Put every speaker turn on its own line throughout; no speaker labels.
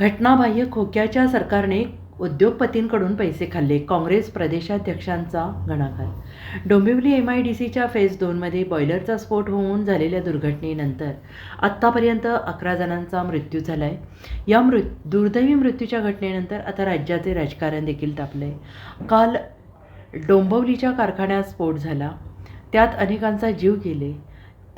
घटनाबाह्य खोक्याच्या सरकारने उद्योगपतींकडून पैसे खाल्ले. काँग्रेस प्रदेशाध्यक्षांचा घणाघात डोंबिवली एम आय डी सीच्या फेज दोनमध्ये बॉयलरचा स्फोट होऊन झालेल्या दुर्घटनेनंतर आत्तापर्यंत अकरा जणांचा मृत्यू झाला आहे या मृ दुर्दैवी मृत्यूच्या घटनेनंतर आता राज्याचे राजकारण देखील तापले काल डोंबिवलीच्या कारखान्यात स्फोट झाला. त्यात अनेकांचा जीव गेले.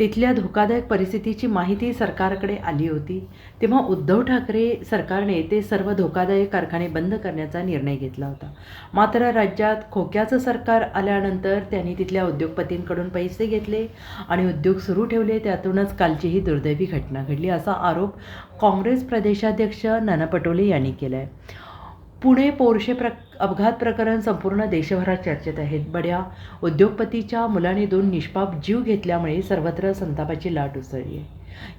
तिथल्या धोकादायक परिस्थितीची माहिती सरकारकडे आली होती. तेव्हा उद्धव ठाकरे सरकारने ते सर्व धोकादायक कारखाने बंद करण्याचा निर्णय घेतला होता. मात्र राज्यात खोक्याचं सरकार आल्यानंतर त्यांनी तिथल्या उद्योगपतींकडून पैसे घेतले आणि उद्योग सुरू ठेवले. त्यातूनच कालची ही दुर्दैवी घटना घडली असा आरोप काँग्रेस प्रदेशाध्यक्ष नाना पटोले यांनी केला आहे पुणे पोरशे प्र अपघात प्रकरण संपूर्ण देशभरात चर्चेत आहेत. बड्या उद्योगपतीच्या मुलाने दोन निष्पाप जीव घेतल्यामुळे सर्वत्र संतापाची लाट उसळली आहे.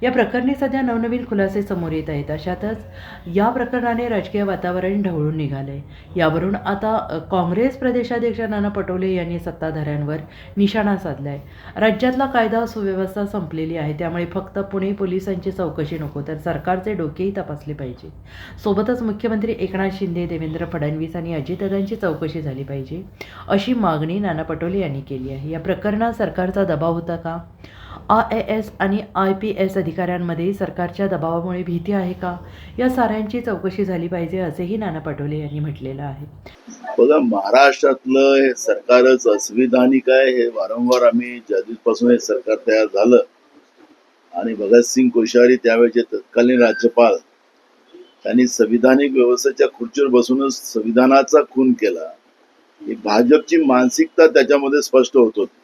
या प्रकरणी सध्या नवनवीन खुलासे समोर येत आहेत. अशातच या प्रकरणाने राजकीय वातावरण ढवळून निघालंय. यावरून आता काँग्रेस प्रदेशाध्यक्ष नाना पटोले यांनी सत्ताधाऱ्यांवर निशाणा साधलाय. राज्यातला कायदा सुव्यवस्था संपलेली आहे. त्यामुळे फक्त पुणे पोलिसांची चौकशी नको तर सरकारचे डोकेही तपासले पाहिजे. सोबतच मुख्यमंत्री एकनाथ शिंदे देवेंद्र फडणवीस आणि अजितदादांची चौकशी झाली पाहिजे अशी मागणी नाना पटोले यांनी केली आहे. या प्रकरणात सरकारचा दबाव होता का? आय एस आणि आय पी एस अधिकाऱ्यांमध्ये सरकारच्या दबावामुळे भीती आहे का? या साऱ्यांची चौकशी झाली पाहिजे असेही नाना पटोले यांनी म्हटलेलं आहे.
बघा महाराष्ट्रातलं हे सरकारच असंविधानिक आहे हे वारंवार आम्ही ज्या हे सरकार तयार झालं आणि भगतसिंग कोश्यारी त्यावेळेचे तत्कालीन राज्यपाल त्यांनी संविधानिक व्यवस्थेच्या खुर्चीवर बसूनच संविधानाचा खून केला. ही भाजपची मानसिकता त्याच्यामध्ये स्पष्ट होत होती.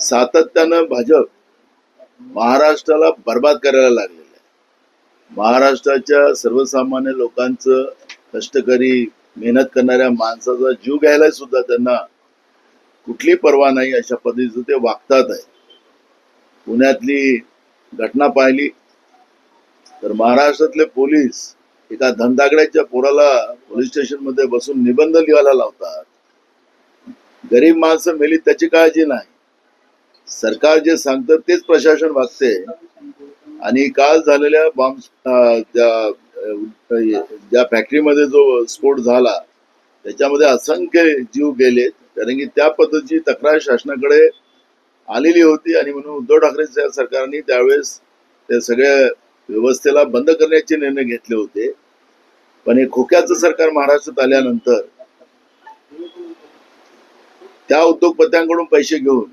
सातत्यानं भाजप महाराष्ट्राला बर्बाद करायला लागलेलं आहे. महाराष्ट्राच्या सर्वसामान्य लोकांचं कष्टकरी मेहनत करणाऱ्या माणसाचा जीव घ्यायला सुद्धा त्यांना कुठली पर्वा नाही अशा पद्धतीचं ते वागतात आहे. पुण्यातली घटना पाहिली तर महाराष्ट्रातले पोलीस एका धनदागड्याच्या पोराला पोलीस स्टेशनमध्ये बसून निबंध लिहायला लावतात. गरीब माणसं मेली त्याची काळजी नाही. सरकार जे सांगतं तेच प्रशासन वागते आणि काल झालेल्या बॉम्ब ज्या फॅक्टरीमध्ये जो स्फोट झाला त्याच्यामध्ये असंख्य जीव गेले कारण की त्या पद्धतीची तक्रार शासनाकडे आलेली होती आणि म्हणून उद्धव ठाकरे सरकारने त्यावेळेस त्या सगळ्या व्यवस्थेला बंद करण्याचे निर्णय घेतले होते. पण हे खोक्याचं सरकार महाराष्ट्रात आल्यानंतर त्या उद्योगपत्यांकडून पैसे घेऊन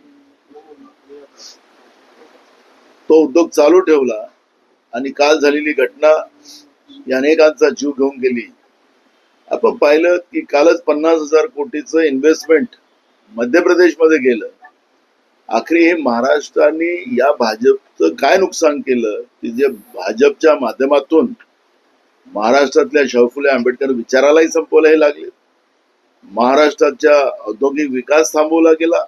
तो उद्योग चालू ठेवला आणि काल झालेली घटना या अनेकांचा जीव घेऊन गेली. आपण पाहिलं की कालच पन्नास हजार कोटीचं इन्व्हेस्टमेंट मध्य प्रदेशमध्ये गेलं. आखरी हे महाराष्ट्राने या भाजपचं काय नुकसान केलं की जे भाजपच्या माध्यमातून महाराष्ट्रातल्या शाहू फुले आंबेडकर विचारालाही संपवायलाही लागले. महाराष्ट्राच्या औद्योगिक विकास थांबवला गेला.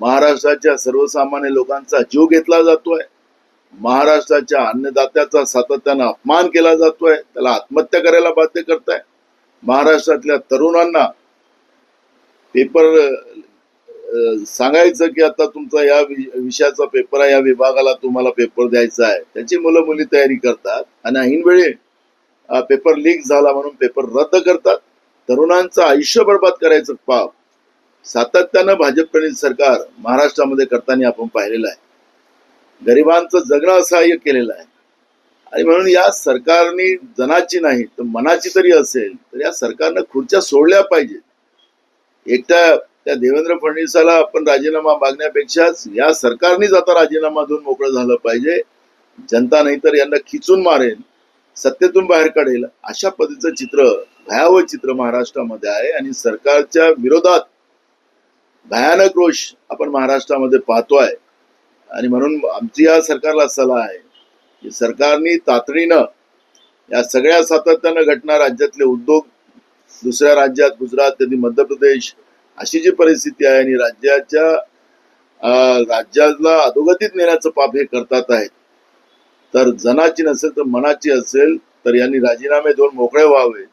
महाराष्ट्राच्या सर्वसामान्य लोकांचा जीव घेतला जातोय. महाराष्ट्राच्या अन्नदात्याचा सातत्यानं अपमान केला जातोय. त्याला आत्महत्या करायला बाध्य करताय. महाराष्ट्रातल्या तरुणांना पेपर सांगायचं की आता तुमचा या विषयाचा पेपर आहे या विभागाला तुम्हाला पेपर द्यायचा आहे. त्याची मुलं मुली तयारी करतात आणि ऐनवेळी अं, पेपर लीक झाला म्हणून पेपर रद्द करतात. तरुणांचं आयुष्य बर्बाद करायचं पाप. सातत्यानं भाजपप्रणित सरकार महाराष्ट्रामध्ये करताना आपण पाहिलेलं आहे. गरिबांचं जगणं असहाय्य केलेलं आहे. आणि म्हणून या सरकारने जनाची नाही तर मनाची तरी असेल तर या सरकारनं खुर्च्या सोडल्या पाहिजेत. एकट्या त्या देवेंद्र फडणवीसाला आपण राजीनामा मागण्यापेक्षाच या सरकारनेच आता राजीनामा देऊन मोकळं झालं पाहिजे. जनता नाही तर यांना खिचून मारेल सत्तेतून बाहेर काढेल अशा पद्धतीचं चित्र भयावह चित्र महाराष्ट्रामध्ये आहे. आणि सरकारच्या विरोधात भयानक रोष आपण महाराष्ट्रामध्ये पाहतोय. आणि म्हणून आमची या सरकारला सलाह आहे की सरकारने तातडीनं या सगळ्या सातत्यानं घटना राज्यातले उद्योग दुसऱ्या राज्यात गुजरात कधी मध्य प्रदेश अशी जी परिस्थिती आहे आणि राज्याच्या राज्याला अधोगतीत नेण्याचं पाप हे करतात आहेत. तर जनाची नसेल तर मनाची असेल तर यांनी राजीनामे देऊन मोकळे व्हावे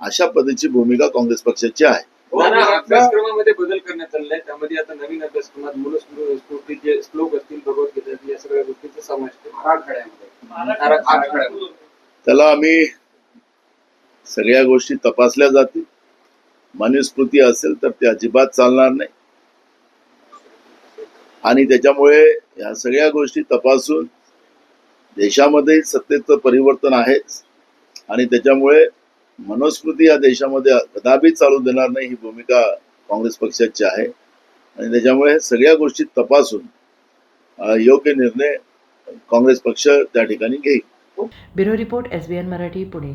अशा पद्धतीची भूमिका काँग्रेस पक्षाची आहे.
अभ्यासक्रमामध्ये बदल करण्यात आलेला आहे. त्यामध्ये आता नवीन अभ्यासक्रमात मनुस्मृतीचे श्लोक असतील भगवद्गीतेतील या सगळ्या गोष्टींचा समावेश आराखड्यामध्ये
त्याला आम्ही सगळ्या गोष्टी तपासल्या जातील. मनुस्मृती असेल तर ते अजिबात चालणार नाही. आणि त्याच्यामुळे ह्या सगळ्या गोष्टी तपासून देशामध्ये सत्तेचं परिवर्तन आहेच. आणि त्याच्यामुळे मनुस्मृती या देशामध्ये कदापि चालू देणार नाही ही भूमिका काँग्रेस पक्षाची आहे. आणि त्याच्यामुळे सगळ्या गोष्टी तपासून योग्य निर्णय काँग्रेस पक्ष त्या ठिकाणी घेईल.
Bureau report S B N Marathi Pune.